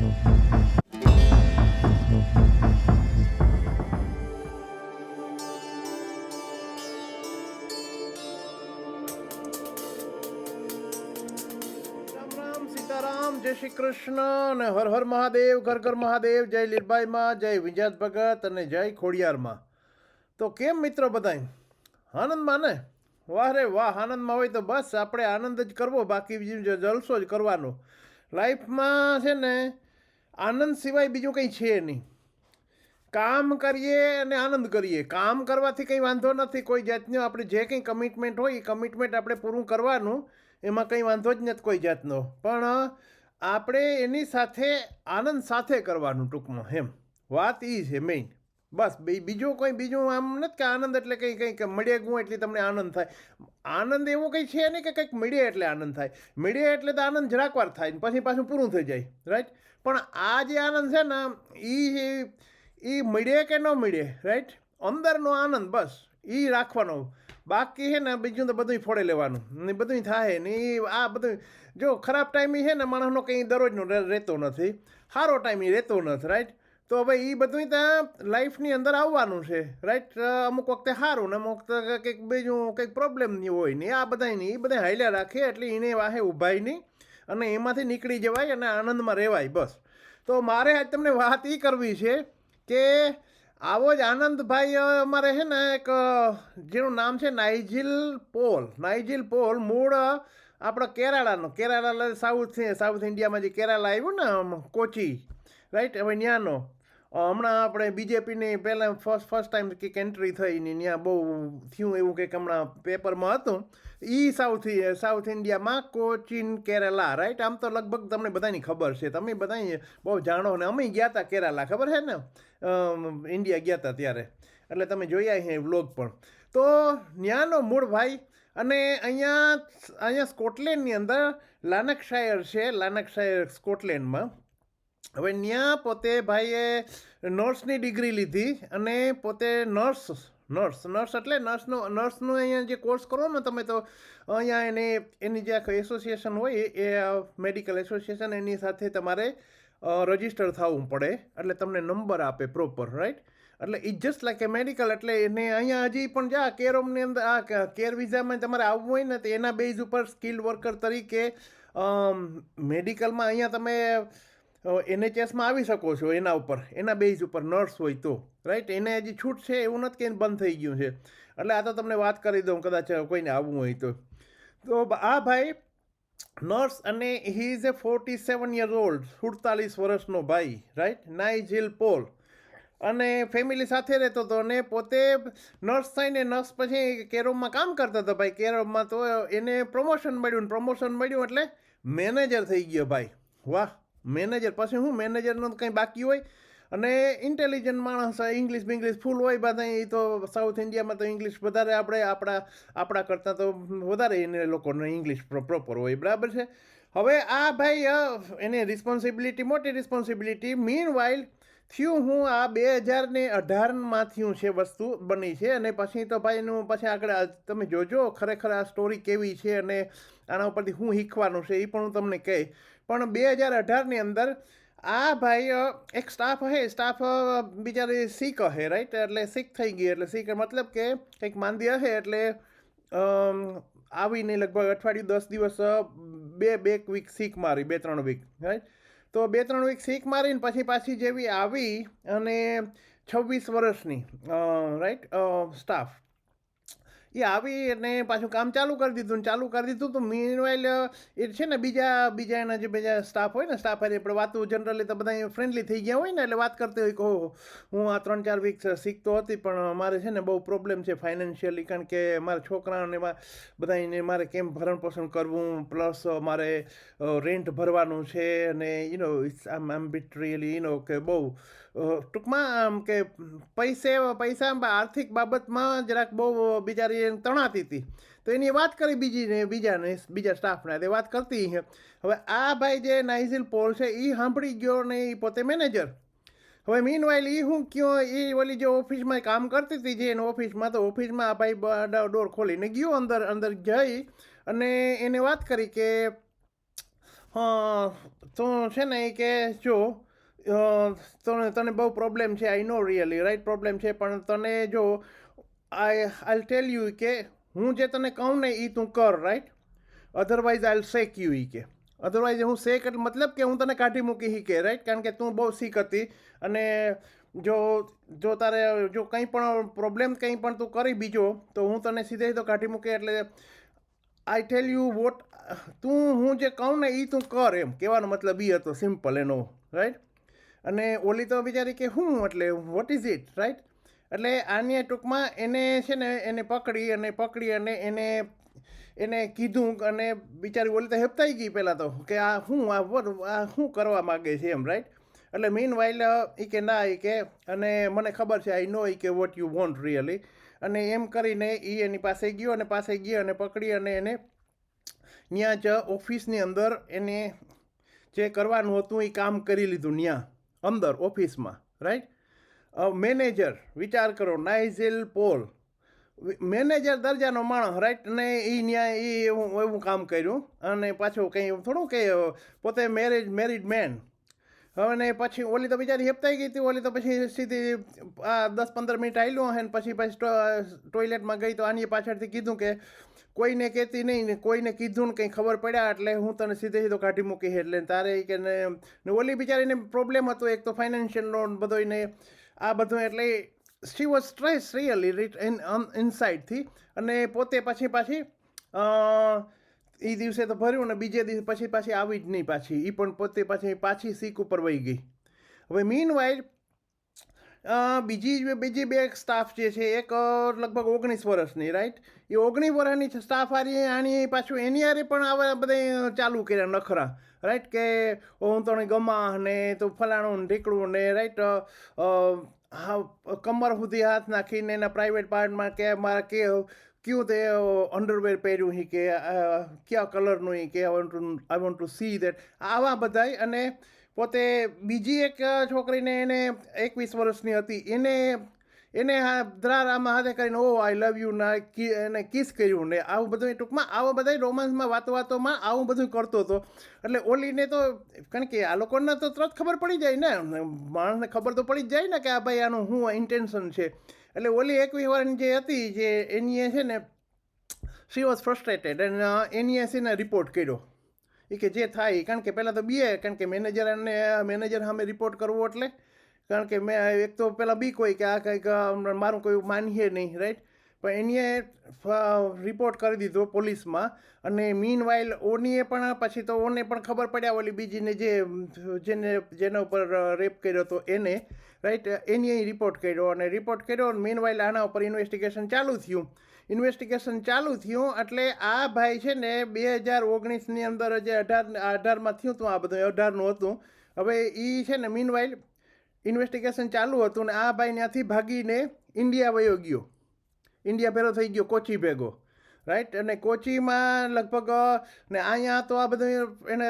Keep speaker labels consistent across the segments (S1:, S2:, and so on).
S1: જય શ્રી કૃષ્ણ અને હર હર મહાદેવ ઘર ઘર મહાદેવ જય લીલભાઈમાં જય વિજાત ભગત અને જય ખોડિયારમાં તો કેમ મિત્રો બધાય? આનંદમાં ને? વાહ રે વાહ આનંદમાં હોય તો બસ, આપણે આનંદ જ કરવો, બાકી બીજું જલસો જ કરવાનો. લાઈફમાં છે ને આનંદ સિવાય બીજું કંઈ છે નહીં. કામ કરીએ અને આનંદ કરીએ. કામ કરવાથી કંઈ વાંધો નથી. કોઈ જાતનો આપણે જે કંઈ કમિટમેન્ટ હોય, એ કમિટમેન્ટ આપણે પૂરું કરવાનું, એમાં કંઈ વાંધો જ નથી કોઈ જાતનો. પણ, આપણે એની સાથે આનંદ સાથે કરવાનું ટૂંકમાં, એમ. વાત એ છે મેઇન બસ બીજું કોઈ, બીજું આમ નથી કે આનંદ એટલે કંઈ કંઈક મળે ગું એટલે તમને આનંદ થાય. આનંદ એવું કંઈ છે નહીં કે કંઈક મળીએ એટલે આનંદ થાય. મળીએ એટલે તો આનંદ જરાક વાર થાય ને પછી પાછું પૂરું થઈ જાય રાઈટ પણ આ જે આનંદ છે ને એ એ મળે કે ન મળે રાઈટ અંદરનો આનંદ બસ એ રાખવાનો. બાકી છે ને, બીજું તો બધું ફોડે લેવાનું. ને બધું થાય ને એ આ બધું જો ખરાબ ટાઈમ છે ને, માણસનો કંઈ દરરોજનો રહેતો નથી. સારો ટાઈમ એ રહેતો નથી રાઈટ તો હવે એ બધું ત્યાં લાઈફની અંદર આવવાનું છે રાઈટ અમુક વખતે સારું ને અમુક વખતે કંઈક બીજું કંઈક પ્રોબ્લેમ નહીં હોય ને, આ બધા નહીં એ બધા હાલ્યા રાખે એટલે એને વાહે ઊભાય નહીં અને એમાંથી નીકળી જવાય અને આનંદમાં રહેવાય, બસ. તો મારે આજ તમને વાત એ કરવી છે કે આવો જ આનંદભાઈ અમારે છે ને એક જેનું નામ છે નાઇજિલ પોલ. નાઇજિલ પોલ મૂળ આપણો કેરાલાનો કેરાલા સાઉથ સાઉથ ઇન્ડિયામાં જે કેરાલા આવ્યું ને કોચી રાઈટ હવે ત્યાંનો. હમણાં આપણે બીજેપીની પહેલાં ફર્સ્ટ ફર્સ્ટ ટાઈમ કંઈક એન્ટ્રી થઈ ને ત્યાં બહુ થયું એવું કંઈક હમણાં પેપરમાં હતું. એ સાઉથ સાઉથ ઇન્ડિયામાં કોચિન કેરાલા રાઈટ આમ તો લગભગ તમને બધાની ખબર છે. તમે બધા બહુ જાણો ને અમે ગયા હતા કેરાલા, ખબર છે ને? ઇન્ડિયા ગયા હતા ત્યારે. એટલે તમે જોયા છે વ્લોગ પણ. તો ત્યાંનો મૂળ ભાઈ અને અહીંયા અહીંયા સ્કોટલેન્ડની અંદર લાનકશાયર છે લાનકશાયર સ્કોટલેન્ડમાં હવે ત્યાં પોતે ભાઈએ નર્સની ડિગ્રી લીધી અને પોતે નર્સ નર્સ નર્સ એટલે નર્સનો નર્સનો અહીંયા જે કોર્સ કરો ને તમે તો અહીંયા એને, એની જે આખી એસોસિએશન હોય એ મેડિકલ એસોસિએશન એની સાથે તમારે રજિસ્ટર થવું પડે. એટલે તમને નંબર આપે પ્રોપર રાઈટ એટલે it just like a medical એટલે એને અહીંયા હજી પણ જા કેરોમની અંદર, આ કેર વિઝામાં તમારે આવવું હોય ને તો એના બેઝ ઉપર સ્કિલ વર્કર તરીકે મેડિકલમાં અહીંયા તમે એનએચએસમાં આવી શકો છો એના ઉપર. એના બેઝ ઉપર નર્સ હોય તો. રાઈટ એને હજી છૂટ છે એવું નથી કે બંધ થઈ ગયું છે. એટલે આ તો તમને વાત કરી દઉં કદાચ કોઈને આવવું હોય તો. તો આ ભાઈ નર્સ અને he is a forty seven year old સુડતાલીસ વર્ષનો ભાઈ. રાઈટ નાઇજિલ પોલ અને ફેમિલી સાથે રહેતો હતો અને પોતે નર્સ થઈને નર્સ પછી કેરોમમાં કામ કરતો હતો ભાઈ. કેરોમમાં તો એને પ્રમોશન મળ્યું પ્રમોશન મળ્યું એટલે મેનેજર થઈ ગયો ભાઈ. વાહ! મેનેજર પછી હું મેનેજરનું કંઈ બાકી હોય. અને ઇન્ટેલિજન્ટ માણસ ઇંગ્લિશ બિંગ્લિશ ફૂલ હોય બધા, એ તો સાઉથ ઇન્ડિયામાં તો ઇંગ્લિશ વધારે આપણે, આપણા આપણા કરતાં તો વધારે એને લોકોને ઇંગ્લિશ પ્રોપર હોય, બરાબર છે? હવે આ ભાઈ એને રિસ્પોન્સિબિલિટી મોટી રિસ્પોન્સિબિલિટી મીન વાઇલ થયું હું આ બે હજાર ને અઢારમાં થયું છે વસ્તુ બની છે. અને પછી તો ભાઈ એનું પછી આગળ તમે જોજો, ખરેખર આ સ્ટોરી કેવી છે અને આના ઉપરથી હું શીખવાનું છે એ પણ હું તમને કહી. પણ બે હજાર અઢારની અંદર આ ભાઈ એક સ્ટાફ હે સ્ટાફ બિચારી શીખ હે રાઈટ એટલે શીખ થઈ ગઈ, એટલે શીખ મતલબ કે કંઈક માંદી હશે એટલે આવીને લગભગ અઠવાડિયું દસ દિવસ બે બે વીક શીખ મારી, બે, ત્રણ વીક રાઈટ તો બે, ત્રણ વીક શીખ મારીને પછી પાછી જેવી આવી અને છવ્વીસ વર્ષની રાઈટ સ્ટાફ એ આવી અને પાછું કામ ચાલુ કરી દીધું ને ચાલુ કરી દીધું તો મીનવાઇલ એ છે ને બીજા બીજા એના જે બીજા સ્ટાફ હોય ને સ્ટાફ હારે આપણે વાતો જનરલી તો બધા ફ્રેન્ડલી થઈ ગયા હોય ને, એટલે વાત કરતી હોય કે, ઓહો, હું આ ત્રણ ચાર વીક શીખતો હતી, પણ મારે છે ને બહુ પ્રોબ્લેમ છે ફાઇનાન્શિયલી કારણ કે મારા છોકરાઓને બધા એને મારે કેમ ભરણ પોષણ કરવું પ્લસ મારે રેન્ટ ભરવાનું છે, અને યુ નો ઇટ્સ આમ આમ બિટ રિયલી યુ નો કે બહુ ટૂંકમાં આમ કે પૈસે પૈસા આર્થિક બાબતમાં જરાક બહુ બિચારી તણાતી હતી. તો એની વાત કરી બીજીને, બીજાને, બીજા સ્ટાફને તે વાત કરતી હવે આ ભાઈ જે નાઇઝિલ પોલ છે એ સાંભળી ગયો ને એ પોતે મેનેજર? હવે મીન વાઇલ એ હું કયો એ ઓલી જે ઓફિસમાં કામ કરતી હતી, જે એની ઓફિસમાં, તો ઓફિસમાં આ ભાઈ ડોર ખોલીને ગયો અંદર અંદર જઈ અને એને વાત કરી કે, હા, તો છે ને કે જો તને તને બહુ પ્રોબ્લેમ છે I know really right problem છે, પણ તને જો આઈ આઈ ટેલ યુ કે હું જે તને કહું ને એ તું કર right otherwise I shake you ઈ કે. અધરવાઇઝ હું શેક એટલે મતલબ કે હું તને કાઢી મૂકી હી કે રાઈટ કારણ કે તું બહુ શીખ હતી અને જો જો તારે, જો કંઈ પણ પ્રોબ્લેમ કંઈ પણ તું કરી બીજો, તો હું તને સીધે સીધો કાઢી મૂકે એટલે આઈ ટેલ યુ વોટ તું હું જે કહું ને એ તું કર એમ. કહેવાનો મતલબ એ હતો સિમ્પલ એનો રાઈટ અને ઓલી તો બિચારી કે હું એટલે વોટ ઇઝ ઇટ રાઈટ એટલે આને ટૂંકમાં એને છે ને, એને પકડી અને પકડી અને એને એને કીધું અને બિચારી ઓલી તો હેપતાઈ ગઈ પહેલાં તો કે આ હું, આ આ શું કરવા માગે છે એમ રાઈટ એટલે મીન વાઇલ એ કે ના એ કે, અને મને ખબર છે આઈ નો એ કે વોટ યુ વોન્ટ રિયલી અને એમ કરીને એ એની પાસે ગયો અને પાસે ગયો અને પકડી અને એને ત્યાં જ ઓફિસની અંદર એને જે કરવાનું હતું એ કામ કરી લીધું ત્યાં અંદર, ઓફિસમાં રાઈટ મેનેજર વિચાર કરો, નાઇઝેલ પોલ. મેનેજર દરજાનો માણસ રાઈટ ને એ ન્યાય એ એવું એવું કામ કર્યું. અને પાછું કંઈ થોડું કે, પોતે મેરેજ મેરિડ મેન હવે પછી ઓલી તો બિચારી હેપતાઈ ગઈ હતી, ઓલી તો પછી સીધી, આ દસ પંદર મિનિટ આવેલું હે ને પછી પછી ટોયલેટમાં ગઈ તો આની પાછળથી કીધું કે કોઈને કહેતી નહીં ને કોઈને કીધું ને કંઈ ખબર પડ્યા એટલે હું તને સીધે સીધો કાઢી મૂકી એટલે તારે કે ને ઓલી બિચારીને પ્રોબ્લેમ હતો, એક તો ફાઇનાન્શિયલ લોન બધો ને આ બધું એટલે શી વોઝ સ્ટ્રેસ રિયલી ઇનસાઇડથી અને પોતે પછી, પાછી એ દિવસે તો ભર્યું ને બીજે દિવસે પછી પાછી આવી જ નહીં પાછી. એ પણ પોતે પાછી પાછી સીક ઉપર વહી ગઈ. હવે મીન વાઇલ બીજી બીજી બે સ્ટાફ જે છે, એક લગભગ ઓગણીસ વર્ષની રાઈટ એ ઓગણીસ વર્ષની સ્ટાફ હારી, આની પાછું એની હારે પણ આવા બધા ચાલુ કર્યા નખરા રાઈટ કે હું તને ગમા ને, તું ફલાણું ને ઢીકણું ને રાઈટ હા, કમર સુધી હાથ નાખીને એના પ્રાઇવેટ પાર્ટમાં કે, મારા કે કયું તે અંડરવેર પહેર્યું હી કે કયા કલરનું હી કે I want to see that આવા બધાય અને પોતે બીજી એક છોકરીને એને એકવીસ વર્ષની હતી. એને એને હા દ્રાર આમાં હાથે કરીને ઓ આઈ લવ યુ ના એને કિસ કર્યું ને આવું બધું ટૂંકમાં આવા બધા રોમાન્સમાં વાતો વાતોમાં આવું બધું કરતો હતો. એટલે ઓલીને તો, કારણ કે આ લોકોને તો તરત ખબર પડી જાય ને. માણસને ખબર તો પડી જ જાય ને કે આ ભાઈ આનું શું ઇન્ટેન્શન છે. એટલે ઓલી એકવીસ વર્ષની જે હતી, જે એની એ છે ને શી વોઝ ફ્રસ્ટ્રેટેડ અને એની છે ને રિપોર્ટ કર્યો. એ કે જે થાય કારણ કે પહેલાં તો બીએ, કારણ કે મેનેજર અને મેનેજર સામે રિપોર્ટ કરવો એટલે. કારણ કે મેં, એક તો પહેલાં બી હોય કે આ કંઈક મારું કોઈ માનીએ નહીં રાઈટ પણ એનીએ રિપોર્ટ કરી દીધો પોલીસમાં. અને મીન વાઇલ ઓનીએ પણ, પછી તો ઓને પણ ખબર પડ્યા ઓલી બીજીને જે, જેને, જેના ઉપર રેપ કર્યો હતો એને રાઈટ એનીએ રિપોર્ટ કર્યો અને રિપોર્ટ કર્યો અને મીન વાઇલ આના ઉપર ઇન્વેસ્ટિગેશન ચાલુ થયું. ઇન્વેસ્ટિગેશન ચાલુ થયું એટલે આ ભાઈ છે ને બે હજાર ઓગણીસની અંદર જે અઢાર, અઢારમાં થયું હતું આ બધું, અઢારનું હતું. હવે એ છે ને મીન વાઇલ ઇન્વેસ્ટિગેશન ચાલુ હતું ને આ ભાઈ ત્યાંથી ભાગીને ઇન્ડિયા વયો ગયો. ઇન્ડિયા ભેરો થઈ ગયો કોચી ભેગો રાઈટ અને કોચીમાં લગભગ, ને અહીંયા તો આ બધું એને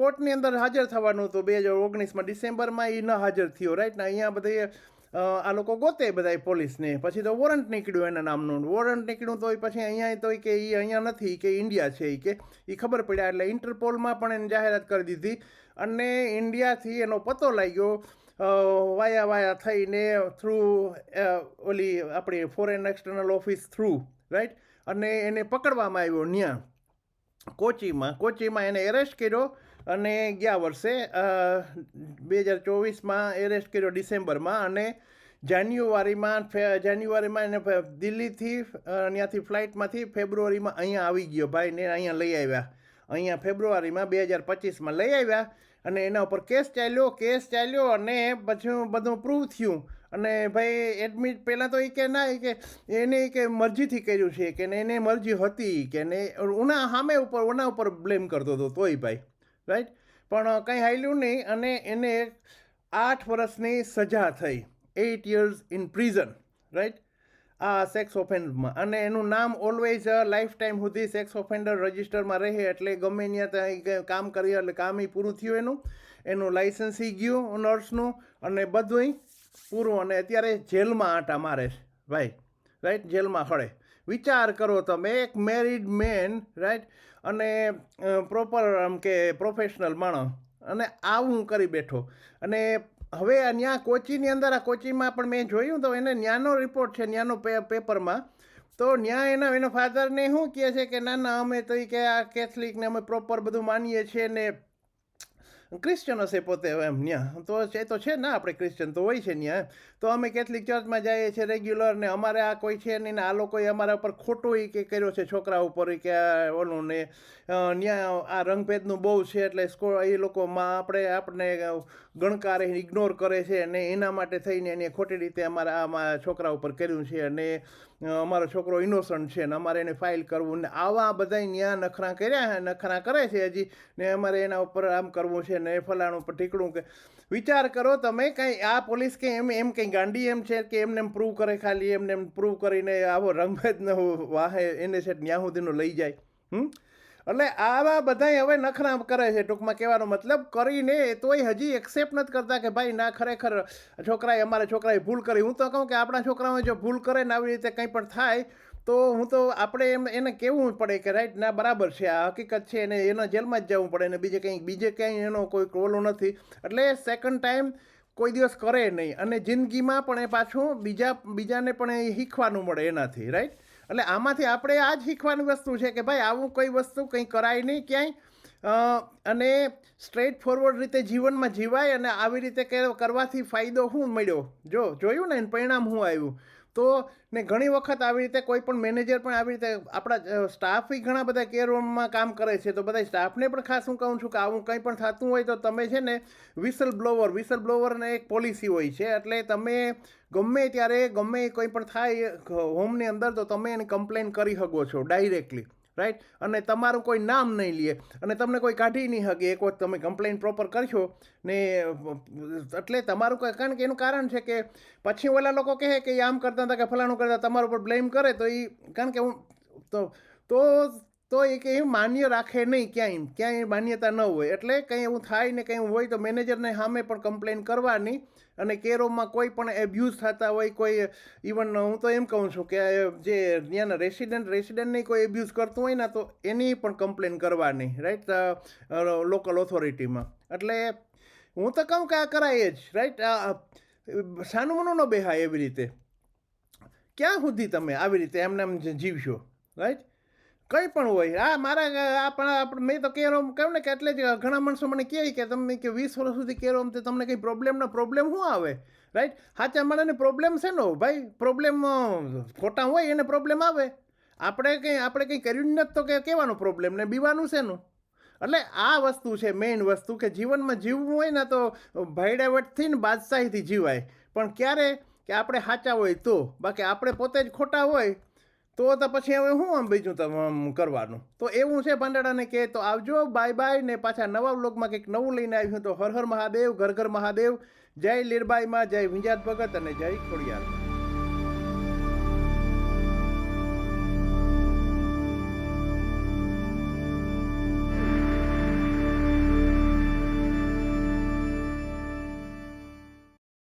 S1: કોર્ટની અંદર હાજર થવાનું હતું બે હજાર ઓગણીસમાં. ડિસેમ્બરમાં એ ન હાજર થયો રાઈટ ને અહીંયા બધે આ લોકો ગોતે બધા પોલીસને. પછી તો વોરંટ નીકળ્યું એના નામનું. વોરંટ નીકળ્યું તો પછી અહીંયા તો કે એ અહીંયા નથી કે ઇન્ડિયા છે એ કે. એ ખબર પડ્યા એટલે ઇન્ટરપોલમાં પણ એને જાહેરાત કરી દીધી. અને ઇન્ડિયાથી એનો પતો લાગ્યો. વાયા વાયા થઈને થ્રુ ઓલી આપણી foreign external office through right અને એને પકડવામાં આવ્યો ત્યાં કોચીમાં કોચીમાં એને એરેસ્ટ કર્યો અને ગયા વર્ષે બે હજાર ચોવીસમાં એરેસ્ટ કર્યો ડિસેમ્બરમાં અને જાન્યુઆરીમાં જાન્યુઆરીમાં એને દિલ્હીથી ત્યાંથી ફ્લાઇટમાંથી ફેબ્રુઆરીમાં અહીંયા આવી ગયો ભાઈને અહીંયા લઈ આવ્યા. અહીંયા ફેબ્રુઆરીમાં બે હજાર પચીસમાં લઈ આવ્યા અને એના ઉપર કેસ ચાલ્યો કેસ ચાલ્યો અને પછી બધું પ્રૂવ થયું. અને ભાઈ એડમિટ પહેલાં તો એ કે ના કે એને કે મરજીથી કર્યું છે, કે ને એને મરજી હતી, કે ને ઉના સામે ઉપર, ઉના ઉપર બ્લેમ કરતો હતો તોય ભાઈ રાઈટ પણ કંઈ હાલ્યું નહીં અને એને આઠ વર્ષની સજા થઈ eight years in prison right આ સેક્સ ઓફેન્ડમાં અને એનું નામ ઓલવેઝ લાઈફ ટાઈમ સુધી સેક્સ ઓફેન્ડર રજિસ્ટરમાં રહે એટલે ગમે ત્યાં ત્યાં કામ કરીએ એટલે કામ એ પૂરું થયું એનું. એનું લાઇસન્સ ઈ ગયું નર્સનું અને બધુંય પૂરું. અને અત્યારે જેલમાં આટા મારે ભાઈ રાઈટ જેલમાં હળે વિચાર કરો તમે, એક મેરિડ મેન રાઈટ અને પ્રોપર આમ કે પ્રોફેશનલ માણસ. અને આવું કરી બેઠો. અને હવે ત્યાં કોચીની અંદર, આ કોચીમાં પણ મેં જોયું, તો એને ન્યાનો રિપોર્ટ છે, ન્યાનો પેપરમાં તો ન્યા એના એના ફાધરને શું કહે છે કે, ના ના, અમે તો કે આ કેથલિકને અમે પ્રોપર બધું માનીએ છીએ ને ક્રિશ્ચન હશે પોતે એમ, ન્યા. તો એ તો છે ને આપણે ક્રિશ્ચન તો હોય છે ન્યા તો અમે કેથલિક ચર્ચમાં જઈએ છીએ રેગ્યુલર ને અમારે આ કોઈ છે નહીં ને આ લોકોએ અમારા ઉપર ખોટું એ કે કર્યો છે છોકરા ઉપર કે ઓલું ને ત્યાં આ રંગભેદનું બહુ છે એટલે એ લોકોમાં આપણે આપણે ગણકારે ઇગ્નોર કરે છે અને એના માટે થઈને એને ખોટી રીતે અમારા આમાં છોકરા ઉપર કર્યું છે અને અમારો છોકરો ઇનોસન્ટ છે ને અમારે એને ફાઇલ કરવું ને આવા બધા ન્યા નખરા કર્યા નખરા કરે છે હજી ને અમારે એના ઉપર આમ કરવું છે ને ફલાણું ઠીકડું કે વિચાર કરો તમે કંઈ, આ પોલીસ કે એમ એમ કંઈ ગાંડી એમ છે કે એમને એમ પ્રૂવ કરે ખાલી, એમને એમ પ્રૂવ કરીને આવો રંગભેદનો વાહે એને છે ન્યા સુધીનું લઈ જાય. હમ? એટલે આવા બધાય હવે નખરામ કરે છે. ટૂંકમાં કહેવાનો મતલબ કરીને તોય હજી એક્સેપ્ટ નથી કરતા કે ભાઈ ના, ખરેખર છોકરાએ અમારા છોકરાએ ભૂલ કરી. હું તો કહું કે આપણા છોકરાઓ જો ભૂલ કરે ને આવી રીતે કંઈ પણ થાય તો હું તો આપણે એમ, એને કહેવું પડે કે, રાઈટ, ના, બરાબર છે, આ હકીકત છે, એને, એના જેલમાં જ જવું પડે, ને બીજે કંઈ, બીજે ક્યાંય એનો કોઈ ઓલું નથી. એટલે સેકન્ડ ટાઈમ કોઈ દિવસ કરે નહીં, અને જિંદગીમાં પણ એ પાછું બીજા, બીજાને પણ એ શીખવાનું મળે એનાથી, રાઈટ? એટલે આમાંથી આપણે આ જ શીખવાની વસ્તુ છે કે, ભાઈ, આવું કોઈ વસ્તુ કંઈ કરાય નહીં ક્યાંય. અને સ્ટ્રેટ ફોરવર્ડ રીતે જીવનમાં જીવાય અને આવી રીતે કરવાથી ફાયદો શું મળ્યો? જો, જોયું ને પરિણામ શું આવ્યું? તો ને ઘણી વખત આવી રીતે કોઈ પણ મેનેજર પણ આવી રીતે આપણા સ્ટાફ ઘણા બધા કેર હોમમાં કામ કરે છે. તો બધા સ્ટાફને પણ ખાસ હું કહું છું કે આવું કંઈ પણ થતું હોય તો તમે છે ને વિસલ બ્લોવર વિસલ બ્લોવરને એક પોલિસી હોય છે. એટલે તમે ગમે ત્યારે ગમે કોઈ પણ થાય હોમની અંદર તો તમે એની કમ્પ્લેન કરી શકો છો ડાયરેક્ટલી રાઈટ અને તમારું કોઈ નામ નહીં લે. અને તમને કોઈ કાઢી નહીં શકે. એક વખત તમે કમ્પ્લેન પ્રોપર કરશો ને, એટલે તમારું કોઈ, કારણ કે એનું કારણ છે કે પછી ઓલા લોકો કહે કે એ આમ કરતા હતા કે ફલાણું કરતા તમારા ઉપર બ્લેમ કરે તો એ કારણ કે હું, તો તો તો એ કે માન્ય રાખે નહીં ક્યાંય ક્યાંય માન્યતા ન હોય. એટલે કંઈ એવું થાય ને કંઈ હોય તો મેનેજરને સામે પણ કમ્પ્લેન કરવાની અને કેરોમાં કોઈ પણ એબ્યુઝ થતા હોય, કોઈ ઇવન હું તો એમ કહું છું કે જે ત્યાંના રેસિડેન્ટ રેસિડેન્ટને કોઈ એબ્યુઝ કરતું હોય ને તો એની પણ કમ્પ્લેન કરવાની રાઈટ લોકલ ઓથોરિટીમાં એટલે હું તો કહું કે આ કરાય જ રાઈટ સાનું મનું ન બેહાય એવી રીતે. ક્યાં સુધી તમે આવી રીતે એમને એમ જીવશો રાઈટ કંઈ પણ હોય. આ મારા, આ મેં તો કેરોમ કહ્યું ને કે એટલે જ ઘણા માણસો મને કહે કે તમે કે વીસ વર્ષ સુધી કેરોમ તે તમને કંઈ પ્રોબ્લેમનો પ્રોબ્લેમ શું આવે? રાઈટ સાચા માણસને પ્રોબ્લેમ છે નો ભાઈ? પ્રોબ્લેમ ખોટા હોય એને પ્રોબ્લેમ આવે. આપણે કંઈ આપણે કંઈ કર્યું જ નથી તો કે કહેવાનો પ્રોબ્લેમ ને બીવાનું શેનું એટલે આ વસ્તુ છે મેઇન વસ્તુ કે જીવનમાં જીવવું હોય ને તો ભાઈડાવટથી ને બાદશાહીથી જીવાય. પણ ક્યારે? કે આપણે સાચા હોય તો. બાકી આપણે પોતે જ ખોટા હોય. તો તો પછી હવે શું આમ બીજું તમે કરવાનું? તો એવું છે ભંડારાને કે તો આવજો બાય બાય ને પાછા નવા વ્લોગમાં કંઈક નવું લઈને આવ્યું તો હર હર મહાદેવ, ઘર ઘર મહાદેવ, જય લીરબાઈમાં, જય વિંજાત ભગત અને જય ખોડિયાર